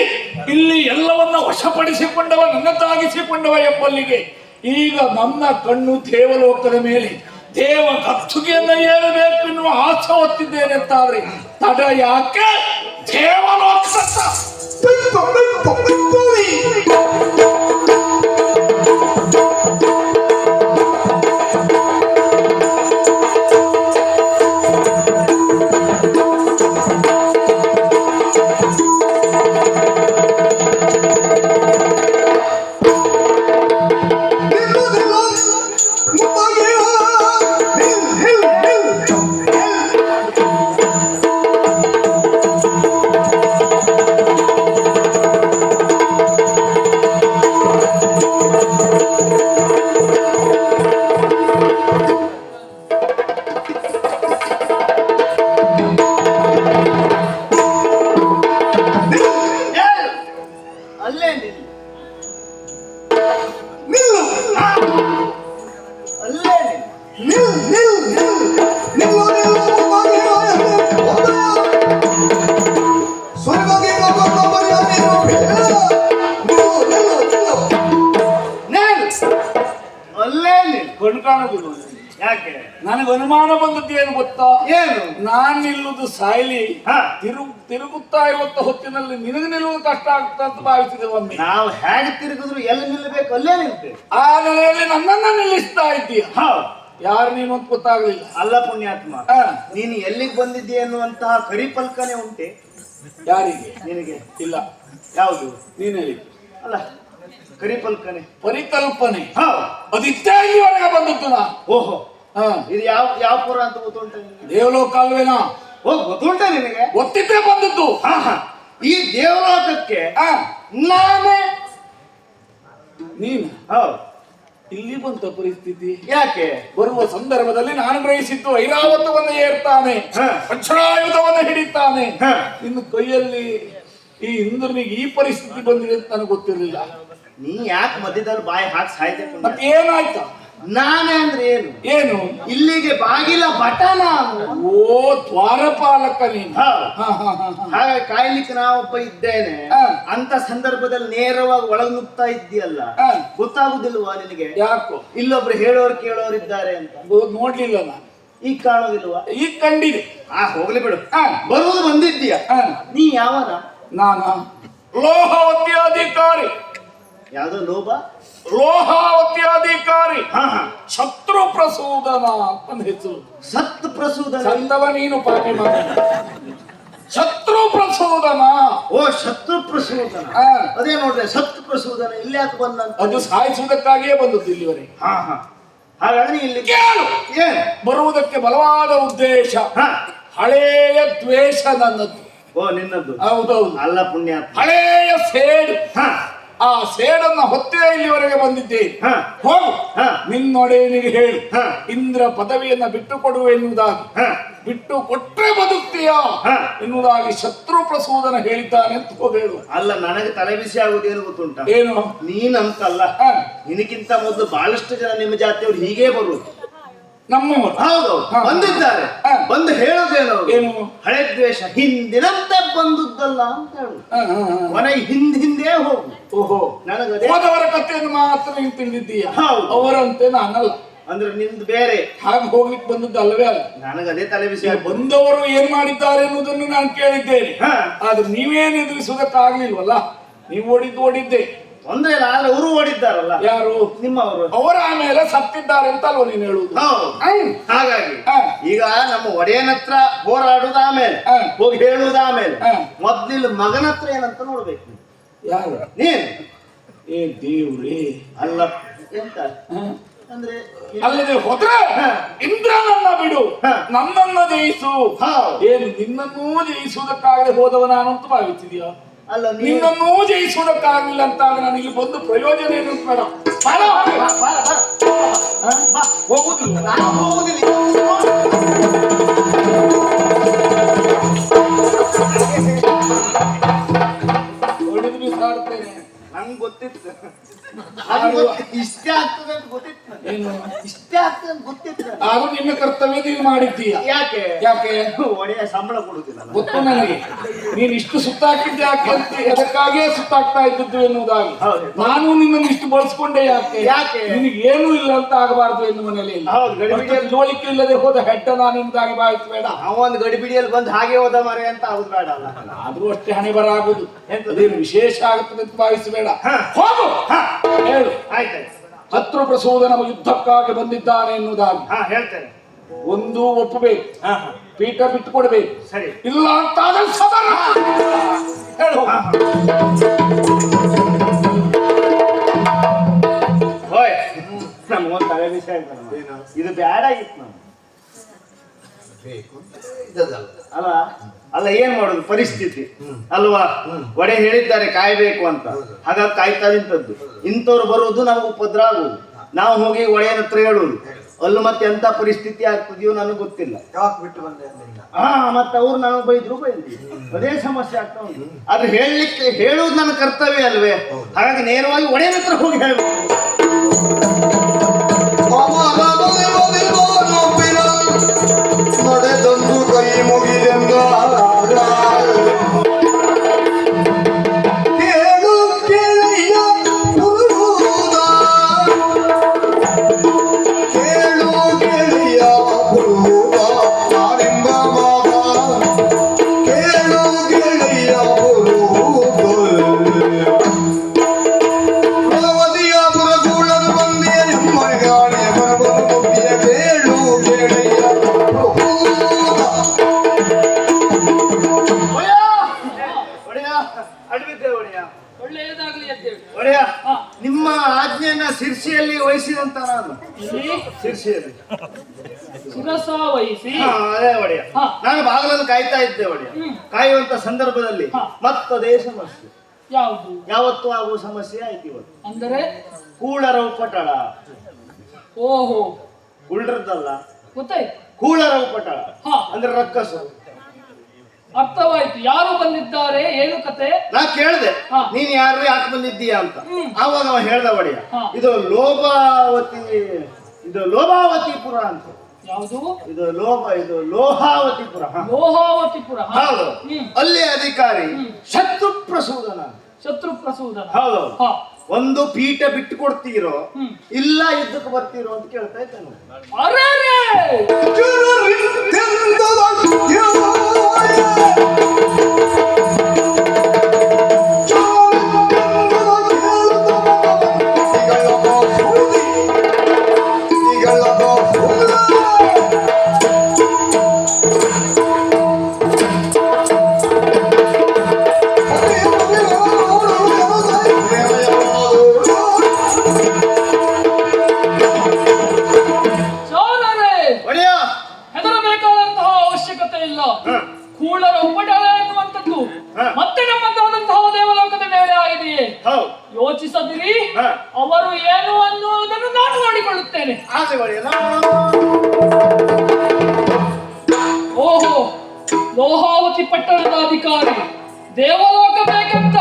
ಇಲ್ಲಿ ಎಲ್ಲವನ್ನ ವಶಪಡಿಸಿಕೊಂಡವ, ನನ್ನದಾಗಿಸಿಕೊಂಡವ ಎಂಬಲ್ಲಿಗೆ ಈಗ ನನ್ನ ಕಣ್ಣು ದೇವಲೋಕದ ಮೇಲೆ ದೇವ ಕತ್ತುಗೆಯನ್ನು ಏರಬೇಕು ಎನ್ನುವ ಆಸೆ ಹೊತ್ತಿದ್ದೇನೆ ಅಂತಾದ್ರೆ ತಡ ಯಾಕೆ? ದೇವಲೋಕದತ್ತ. ಇರುವಂತ ಹೊತ್ತಿನಲ್ಲಿ ನಿನಗೆ ನಿಲ್ಲುವುದು ಕಷ್ಟ ಆಗುತ್ತೆ ಅಂತ ಭಾವಿಸಿದೆ ಒಮ್ಮೆ. ನಾವು ಹೇಗೆ ತಿರುಗಿದ್ರು ಎಲ್ಲಿ ನಿಲ್ಲಬೇಕು ಅಲ್ಲೇ ನಿಲ್ತೇವೆ ಆ ನೆಲೆಯಲ್ಲಿ ನನ್ನನ್ನ ನಿಲ್ಲಿಸ್ತಾ ಇದ್ದೀಯ. ಹೌದು ಯಾರು ನೀನು ಅಂತ ಗೊತ್ತಾಗ್ಲಿಲ್ಲ. ಅಲ್ಲ ಪುಣ್ಯಾತ್ಮ ಹಾ. ನೀನು ಎಲ್ಲಿಗೆ ಬಂದಿದ್ದೀಯ ಅನ್ನುವಂತಹ ಕರಿಪಲ್ಕನೆ ಉಂಟೆ? ಯಾರಿಗೆ? ನಿನಗೆ? ಇಲ್ಲ. ಯಾವುದು? ನೀನ್ ಹೇಳಿ. ಅಲ್ಲ ಕರಿಪಲ್ಕನೆ. ಪರಿಕಲ್ಪನೆ. ಹೌದು ಅದಿತ್ತೇ ಇಲ್ಲಿವರೆಗೆ ಬಂದದ್ದು ನಾ. ಓಹೋ. ಹಾ. ಇದು ಯಾವ ಯಾವ ಪುರ ಅಂತ ಗೊತ್ತುಂಟ ನಿನಗೆ? ದೇವಲೋಕ ಅಲ್ವೇನಾ? ಗೊತ್ತುಂಟ ನಿನಗೆ? ಗೊತ್ತಿದ್ರೆ ಬಂದದ್ದು. ಈ ದೇವಲೋಕಕ್ಕೆ ಆ ನಾನೇ ನೀನು? ಇಲ್ಲಿ ಬಂತ ಪರಿಸ್ಥಿತಿ? ಯಾಕೆ? ಬರುವ ಸಂದರ್ಭದಲ್ಲಿ ನಾನು ಗ್ರಹಿಸಿದ್ದು ಐರಾವತವನ್ನು ಏರ್ತಾನೆ ಹ. ವಜ್ರಾಯುಧವನ್ನು ಹಿಡಿತಾನೆ. ಇನ್ನು ಕೈಯಲ್ಲಿ ಈ ಇಂದ್ರನಿಗೆ ಈ ಪರಿಸ್ಥಿತಿ ಬಂದಿದೆ ಅಂತ ನನಗೆ ಗೊತ್ತಿರಲಿಲ್ಲ. ನೀ ಯಾಕೆ ಮಧ್ಯದಲ್ಲಿ ಬಾಯಿ ಹಾಕಿ ಸಾಯ್ತೆ ಮತ್ತೆ ಏನಾಯ್ತಾ ನಾನೇ ಅಂದ್ರೆ ಏನು? ಏನು? ಇಲ್ಲಿಗೆ ಬಾಗಿಲ ಬಟ ನಾನು ಓ ದ್ವಾರಪಾಲಕ ನೀನು. ಹಾಗೆ ಕಾಯ್ಲಿಕ್ಕೆ ನಾವೊಬ್ಬ ಇದ್ದೇನೆ. ಅಂತ ಸಂದರ್ಭದಲ್ಲಿ ನೇರವಾಗಿ ಒಳಗ್ ನುಗ್ತಾ ಇದ್ದೀಯಲ್ಲ. ಗೊತ್ತಾಗುದಿಲ್ವಾ ನಿನಗೆ? ಯಾಕೋ? ಇಲ್ಲೊಬ್ರು ಹೇಳೋರು ಕೇಳೋರು ಇದ್ದಾರೆ ಅಂತ. ನೋಡ್ಲಿಲ್ಲ ನಾನು. ಈಗ ಕಾಣೋದಿಲ್ವಾ? ಈಗ ಕಂಡಿದೆ. ಆ ಹೋಗ್ಲಿ ಬಿಡು. ಬರುವುದು ಬಂದಿದ್ದೀಯ. ನೀ ಯಾವನ ನಾನ ಲೋಹ ಅಧಿಕಾರಿ ಯಾವ್ದೋ? ಲೋಭ? ಹಾ ಹಾ. ಶತ್ರು ಪ್ರಸೂದನ ಅಂತ ಹೆಸರು. ಸತ್ ಪ್ರಸೂದನ. ಚಂದವ ನೀನು ಪಾಠ ಮಾಡ ಶತ್ರು ಪ್ರಸೋದನ. ಓ ಶತ್ರು ಪ್ರಸೂದನ. ಅದೇ ನೋಡ್ರಿ ಸತ್ ಪ್ರಸೋದನ ಇಲ್ಲಿ ಯಾಕೆ ಬಂದಂತ. ಅದು ಸಾಯಿಸುವುದಕ್ಕಾಗಿಯೇ ಬಂದದ್ದು ಇಲ್ಲಿವರೆಗೆ ಹಾ ಹಾ. ಹಾಗಾಗಿ ಇಲ್ಲಿ ಕೇಳು. ಏನ್? ಬರುವುದಕ್ಕೆ ಬಲವಾದ ಉದ್ದೇಶ. ಹಾ. ಹಳೆಯ ದ್ವೇಷ ನನ್ನದು. ಓ ನಿನ್ನದ್ದು. ಹೌದೌದು. ಅಲ್ಲ ಪುಣ್ಯ ಹಳೆಯ ಸೇಡು. ಹಾ. ಆ ಸೇಡನ್ನ ಹೊತ್ತೇ ಇಲ್ಲಿವರೆಗೆ ಬಂದಿದ್ದೇನೆ ಹಾ. ಹೋಗು. ಹಾ. ನಿನ್ನೊಡೆಯನಿಗೆ ಹೇಳು. ಹಾ. ಇಂದ್ರ ಪದವಿಯನ್ನ ಬಿಟ್ಟು ಕೊಡುವ ಎನ್ನುವುದಾಗಿ. ಹಾ. ಬಿಟ್ಟು ಕೊಟ್ಟರೆ ಬದುಕ್ತೀಯ? ಹಾ. ಎನ್ನುವುದಾಗಿ ಶತ್ರು ಪ್ರಸೂದನ ಹೇಳಿದ್ದಾನೆ ಅಂತ ಹೇಳು. ಅಲ್ಲ ನನಗೆ ತಲೆ ಬಿಸಿ ಆಗುದೇನು ಗೊತ್ತುಂಟ? ಏನು? ನೀನಂತಲ್ಲ. ನಿನಗಿಂತ ಮೊದಲು ಬಹಳಷ್ಟು ಜನ ನಿಮ್ಮ ಜಾತಿಯವರು ಹೀಗೆ ಬರುವುದು. ನಮ್ಮವರು. ಹೌದು. ಬಂದಿದ್ದಾರೆ. ಬಂದು ಹೇಳೋದೇನು? ಏನು? ಹಳೆ ದ್ವೇಷ ಹಿಂದಿನಂತೆ ಬಂದುದಲ್ಲ ಅಂತ ಹೇಳು. ಮನೆ ಹಿಂದ್ ಹಿಂದೆ ಹೋಗು. ಓಹೋ. ನನಗೆ ಹೋದವರ ಕಥೆಯನ್ನು ಮಾತ್ರ ನೀನು ತಿಳಿದಿದ್ದೀಯ. ಅವರಂತೆ ನಾನಲ್ಲ. ಅಂದ್ರೆ ನಿಮ್ದು ಬೇರೆ. ಹಾಗೆ ಹೋಗ್ಲಿಕ್ಕೆ ಬಂದದ್ದು ಅಲ್ಲವೇ ಅಲ್ಲ? ನನಗದೇ ತಲೆ ಬಿಸಿ ಬಂದವರು ಏನ್ ಮಾಡಿದ್ದಾರೆ ಎನ್ನುವುದನ್ನು ನಾನು ಕೇಳಿದ್ದೇನೆ. ಆದ್ರೆ ನೀವೇನು ಎದುರಿಸುವುದಕ್ಕಾಗ್ಲಿಲ್ವಲ್ಲ? ನೀವು ಓಡಿದ್ದು ಓಡಿದ್ದೆ. ಇಲ್ಲ ಆದ್ರೆ ಅವರು ಓಡಿದ್ದಾರಲ್ಲ ಯಾರು? ನಿಮ್ಮವರು. ಅವರ ಆಮೇಲೆ ಸತ್ತಿದ್ದಾರೆ ಅಂತ ಅಲ್ವ ನೀನು ಹೇಳುದು. ಹಾಗಾಗಿ. ಈಗ ನಮ್ಮ ಒಡೆಯನ ಹತ್ರ ಹೋರಾಡುದ ಆಮೇಲೆ ಹೋಗಿ ಹೇಳುವುದ ಆಮೇಲೆ ಮೊದ್ಲಿಲ್ ಮೊದ್ಲಿಲ್ಲ ಮಗನ ಹತ್ರ ಏನಂತ ನೋಡ್ಬೇಕು. ಯಾರು? ನೀನ್. ಏ ದೇವ್ರಿ. ಅಲ್ಲ. ಎಂತ? ಅಂದ್ರೆ ಅಲ್ಲದೆ ಹೋದ್ರೆ ಇಂದ್ರನನ್ನ ಬಿಡು. ನನ್ನನ್ನ ಜಯಿಸು. ಏನು ನಿನ್ನನ್ನೂ ಜಯಿಸುವುದಕ್ಕಾಗದೆ ಹೋದವ ನಾನು ಅಂತ ಭಾವಿಸಿದೀಯ ಅಲ್ಲ ನಿನ್ನನ್ನು ಜಯಿಸುವುದಕ್ಕಾಗಲಿಲ್ಲ ಅಂತ ನನಗೆ ಬಂದು ಪ್ರಯೋಜನ ಏನು ಬೇಡ. ಹೋಗುದಿಲ್ಲ. ನಾನು ಹೋಗುದಿಲ್ಲ. ಮಾಡಿದ್ದೀಯ ಯಾಕೆ? ಯಾಕೆ? ಒಡೆಯ ಸಂಬಳ ಕೊಡುದಿಲ್ಲ ನಾನು. ಗೊತ್ತು ನನಗೆ. ನೀನು ಇಷ್ಟು ಸುತ್ತಾಕಿದ್ದೆ ಯಾಕೆ ಅಂತ ಅದಕ್ಕಾಗಿಯೇ ಸುತ್ತಾಕ್ತಾ ಇದ್ದದ್ದು ಎನ್ನುವುದಾಗಿ. ನಾನು ನಿನ್ನನ್ನು ಇಷ್ಟು ಬಳಸ್ಕೊಂಡೆ ಯಾಕೆ? ಯಾಕೆ? ನಿನಗೆ ಏನೂ ಇಲ್ಲ ಅಂತ ಆಗಬಾರದು ಹೌದು, ಗಡಿಬಿಡಿ- ಅಷ್ಟು ಇಲ್ಲದೆ ಹೋದ ಹೆಡ್ಡ ನಾನು ನಿಮ್ದಾಗಿ ಭಾವಿಸಬೇಡ ಅವೊಂದು ಗಡಿಬಿಡಿಯಲ್ಲಿ ಬಂದು ಹಾಗೆ ಹೋದ ಮರೆ ಅಂತ ಆಗುದು ಬೇಡ ಅಲ್ಲ. ಆದ್ರೂ ಅಷ್ಟೇ ಹಣೆ ಬರ ಆಗುದು. ಅದೇನು ವಿಶೇಷ ಆಗುತ್ತದೆ ಅಂತ ಭಾವಿಸಬೇಡ. ಹೋಗು! ಹೇಳು. ಆಯ್ತಾಯ್ತು. ಶತ್ರು ಪ್ರಸೋದನ ಯುದ್ಧಕ್ಕಾಗಿ ಬಂದಿದ್ದಾನೆ ಎನ್ನುವುದಾಗಿ. ಹಾ ಹೇಳ್ತೇನೆ. ಒಂದು ಒಪ್ಪಬೇಕು. ಪೀಠ ಬಿಟ್ಟು ಕೊಡಬೇಕು ಸರಿ. ಇಲ್ಲ ಅಂತ ಹೇಳು. ನಮ್ಗೊಂದು ತಲೆ ವಿಷಯ ಇದು ಬ್ಯಾಡ ಆಗಿತ್ತು ನಮ್ಗೆ ಅಲ್ಲ ಅಲ್ಲ ಏನ್ ಮಾಡೋದು? ಪರಿಸ್ಥಿತಿ. ಅಲ್ವಾ? ಒಡೆ ಹೇಳಿದ್ದಾರೆ ಕಾಯ್ಬೇಕು ಅಂತ. ಹಾಗಾಗಿ ಕಾಯ್ತಾ ನಿಂತದ್ದು. ಇಂಥವ್ರು ಬರುವುದು ನಮಗೆ ಉಪದ್ರ ಆಗುವುದು. ನಾವು ಹೋಗಿ ಒಡೆಯನ ಹತ್ರ ಹೇಳುವುದು. ಅಲ್ಲಿ ಮತ್ತೆ ಎಂತ ಪರಿಸ್ಥಿತಿ ಆಗ್ತದೆಯೋ ನನಗೆ ಗೊತ್ತಿಲ್ಲ ಯಾವಾಗ ಬಿಟ್ಟು ಬಂದೆ? ಹಾ ಮತ್ತೆ ಅವ್ರು ನನಗೆ ಬೈದ್ರು ಬೈದ್ರಿ ಅದೇ ಸಮಸ್ಯೆ ಆಗ್ತಾ ಉಂಟು ಅದು ಹೇಳಲಿಕ್ಕೆ ಹೇಳುವುದು ನನ್ನ ಕರ್ತವ್ಯ ಅಲ್ವೇ ಹಾಗಾಗಿ ನೇರವಾಗಿ ಒಡೆಯನ ಹತ್ರ ಹೋಗಿ ಹೇಳ್ಬೇಕು ನಡೆದೊಂದು ಕೈ ಕಾಯ್ತಾ ಇದ್ದೆ ಒಡೆಯ. ಕಾಯುವಂತ ಸಂದರ್ಭದಲ್ಲಿ. ಮತ್ತದೇ ಸಮಸ್ಯೆ ಯಾವುದು? ಯಾವತ್ತು ಆಗುವ ಸಮಸ್ಯೆ ಆಯ್ತು ಇವತ್ತು. ಅಂದರೆ? ಕೂಳರ ಉಪಟಳ. ಓಹೋ. ಕುಳ್ಳರದ್ದಲ್ಲ ಗೊತ್ತಾಯ್ತು. ಕೂಳರವು ಪಟಳ ಹಾ. ಅಂದ್ರೆ ರಕ್ಕಸು. ಅರ್ಥವಾಯ್ತು. ಯಾರು ಬಂದಿದ್ದಾರೆ? ಏನು ಕತೆ? ನಾ ಕೇಳಿದೆ. ನೀನ್ ಯಾರು ಯಾಕೆ ಬಂದಿದ್ದೀಯಾ ಅಂತ. ಆವಾಗ ಅವ ಹೇಳ್ದ ಒಡೆಯ. ಇದು ಲೋಭಾವತಿ ಇದು ಲೋಭಾವತಿಪುರ ಅಂತ. ಯಾವುದು? ಇದು ಲೋಹ ಇದು ಲೋಹಾವತಿಪುರ. ಲೋಹಾವತಿಪುರ ಹೌದು. ಅಲ್ಲಿ ಅಧಿಕಾರಿ ಶತ್ರು ಪ್ರಸೂದನ ಶತ್ರು ಪ್ರಸೂದನ. ಹೌದು. ಒಂದು ಪೀಠ ಬಿಟ್ಟು ಕೊಡ್ತೀರೋ ಇಲ್ಲ ಯುದ್ಧಕ್ಕೆ ಬರ್ತೀರೋ ಅಂತ ಕೇಳ್ತಾ ಇದ್ದಾನೆ! ಮತ್ತೆ ನಮ್ಮಂತಹ ದೇವಲೋಕದ ಮೇಲೆ ಆಗಿದೆಯೇ ಯೋಚಿಸದಿರಿ. ಅವರು ಏನು ಅನ್ನುವುದನ್ನು ನಾನು ನೋಡಿಕೊಳ್ಳುತ್ತೇನೆ. ಓಹೋ ಲೋಹಾವತಿ ಪಟ್ಟಣದ ಅಧಿಕಾರಿ ದೇವಲೋಕ ಬೇಕಂತ.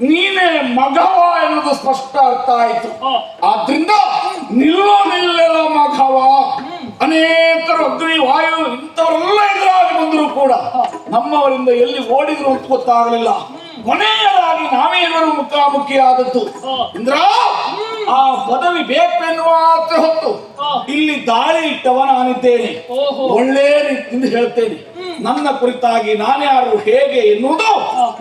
ನೀನೇ ಮಗವ ಎನ್ನುವುದು ಸ್ಪಷ್ಟ ಅರ್ಥ ಆಯ್ತು. ಆದ್ರಿಂದ ನಿಲ್ಲೋ ನಿಲ್ಲೆಲ್ಲ ಮಘವ ಅನೇಕರು ಅಗ್ನಿ, ವಾಯು, ಇಂಥವರೆಲ್ಲ ಎದುರಾಗಿ ಬಂದರೂ ಕೂಡ ನಮ್ಮವರಿಂದ ಎಲ್ಲಿ ಓಡಿದ್ರು ಅಂತ ಗೊತ್ತಾಗಲಿಲ್ಲ ಕೊನೆಯದಾಗಿ ನಾವೇ ಇವರು ಮುಖಾಮುಖಿ ಆದದ್ದು ಹಾ. ಇಂದ್ರ ಆ ಪದವಿ ಬೇಕೆನ್ನುವ ಮಾತ್ರ ಹೊತ್ತು ಇಲ್ಲಿ ದಾಳಿ ಇಟ್ಟವ ನಾನಿದ್ದೇನೆ. ಓಹೋ. ಒಳ್ಳೆ ಎಂದು ಹೇಳ್ತೇನೆ. ನನ್ನ ಕುರಿತಾಗಿ ನಾನ್ಯಾರು ಹೇಗೆ ಎನ್ನುವುದು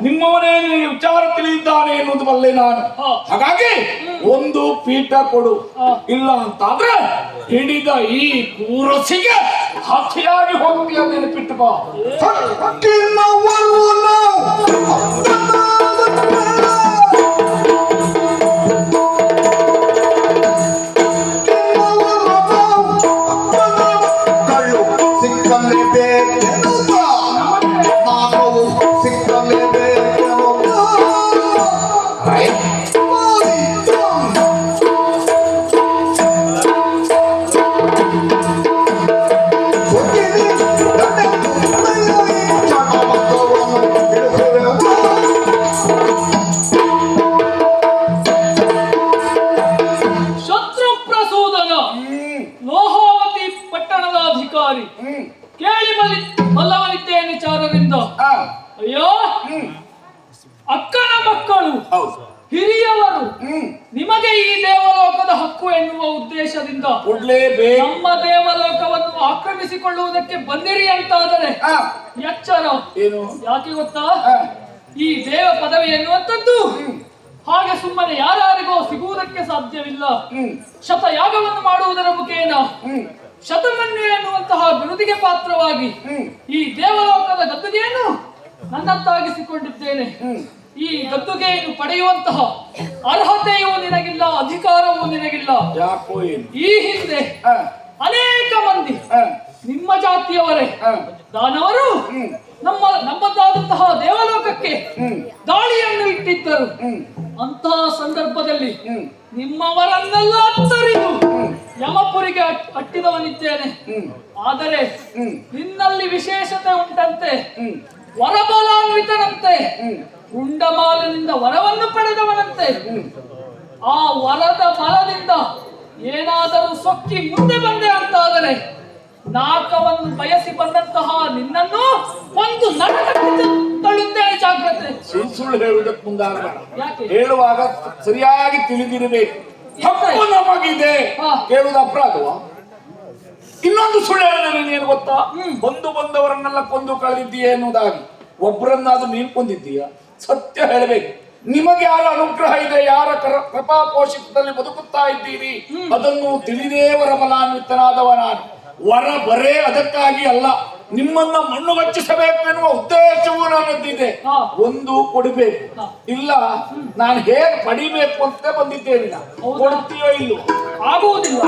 ನಿಮ್ಮವನೇ ವಿಚಾರ ತಿಳಿದಿದ್ದಾನೆ ಎನ್ನುವುದು ಬಲ್ಲೆ ನಾನು. ಹಾಗಾಗಿ ಒಂದು ಪೀಠ ಕೊಡು. ಇಲ್ಲ ಅಂತಾದ್ರೆ ಹಿಡಿದ ಈ ಕೂರಸಿಗೆ ಹೋಗಿ ಹೋಗ್ತೀಯ ನೆನಪಿಟ್ಟುಕೋ Allah. ಎಚ್ಚರ ಏನು? ಯಾಕೆ ಗೊತ್ತಾ? ಈ ದೇವ ಪದವಿ ಎನ್ನುವಂಥದ್ದು. ಹಾಗೆ ಸುಮ್ಮನೆ ಯಾರಿಗೋ ಸಿಗುವುದಕ್ಕೆ ಸಾಧ್ಯವಿಲ್ಲ. ಶತ ಶತಯಾಗವನ್ನು ಮಾಡುವುದರ ಮುಖೇನ ಶತಮನ್ಯ ಎನ್ನುವಂತಹ ಬಿರುದಿಗೆ ಪಾತ್ರವಾಗಿ ಈ ದೇವಲೋಕದ ಗದ್ದುಗೆಯನ್ನು ನನ್ನತ್ತಾಗಿಸಿಕೊಂಡಿದ್ದೇನೆ ಈ ಗದ್ದುಗೆಯನ್ನು ಪಡೆಯುವಂತಹ ಅರ್ಹತೆಯೂ ನಿನಗಿಲ್ಲ ಅಧಿಕಾರವೂ ನಿನಗಿಲ್ಲ. ಯಾಕೋ ಈ ಹಿಂದೆ ಅನೇಕ ಮಂದಿ ನಿಮ್ಮ ಜಾತಿಯವರೇ. ದಾನವರು ನಮ್ಮ ನಮ್ಮದಾದಂತಹ ದೇವಲೋಕಕ್ಕೆ ದಾಳಿಯನ್ನು ಇಟ್ಟಿದ್ದರು. ಅಂತಹ ಸಂದರ್ಭದಲ್ಲಿ ನಿಮ್ಮವರನ್ನೆಲ್ಲ ಅತ್ತರಿದು ಯಮಪುರಿಗೆ ಅಟ್- ಅಟ್ಟಿದವನಿದ್ದೇನೆ. ಆದರೆ ನಿನ್ನಲ್ಲಿ ವಿಶೇಷತೆ ಉಂಟಂತೆ. ವರಬಲಾನ್ವಿತನಂತೆ. ಹ್ಮ್. ಉಂಡಮಾಲನಿಂದ ವರವನ್ನು ಪಡೆದವನಂತೆ. ಆ ವರದ ಬಲದಿಂದ ಏನಾದರೂ ಸೊಕ್ಕಿ ಮುಂದೆ ಬಂದೆ ಅಂತಾದರೆ ನಾಕವನ್ನು ಬಯಸಿ ಬಂದಂತಹ ನಿನ್ನನ್ನು ಒಂದು ತಳ್ಳುತ್ತೇನೆ ಜಾಗ್ರತೆ. ಸುಳ್ಳು ಸುಳ್ಳು ಹೇಳುವುದಕ್ಕೆ ಮುಂದಾಗಬೇಡ. ಹೇಳುವಾಗ ಸರಿಯಾಗಿ ತಿಳಿದಿರಬೇಕು. ತಪ್ಪು ನಮಗಿದೆ. ಕೇಳುವುದು ಅಪರಾಧವ? ಇನ್ನೊಂದು ಸುಳ್ಳು ಹೇಳಿದ್ರೆ ನೀನು ಗೊತ್ತಾ? ಬಂದು ಬಂದವರನ್ನೆಲ್ಲ ಕೊಂದು ಕಳೆದಿದ್ದೀಯ ಎನ್ನುವುದಾಗಿ. ಒಬ್ಬರನ್ನಾದ್ರೂ ನೀನು ಕೊಂದಿದ್ದೀಯ? ಸತ್ಯ ಹೇಳಬೇಕು. ನಿಮಗೆ ಯಾರ ಅನುಗ್ರಹ ಇದೆ ಯಾರ ಕೃಪಾ ಪೋಷಿತದಲ್ಲಿ ಬದುಕುತ್ತಾ ಇದ್ದೀರಿ ಅದನ್ನು ತಿಳಿದೇವರ ವರಬಲಾನ್ವಿತನಾದವ ನಾನು. ವರ ಬರೇ ಅದಕ್ಕಾಗಿ ಅಲ್ಲ ನಿಮ್ಮನ್ನ ಮಣ್ಣುಗಚ್ಚಿಸಬೇಕು ಎನ್ನುವ ಉದ್ದೇಶವೂ ನನ್ನದ್ದಿದೆ. ಒಂದು ಕೊಡಬೇಕು. ಇಲ್ಲ ನಾನು ಹೇಗೆ ಪಡಿಬೇಕು ಅಂತ ಬಂದಿದ್ದೇನೆ? ಕೊಡ್ತೀಯೋ ಇಲ್ಲೋ ಆಗುವುದಿಲ್ಲ.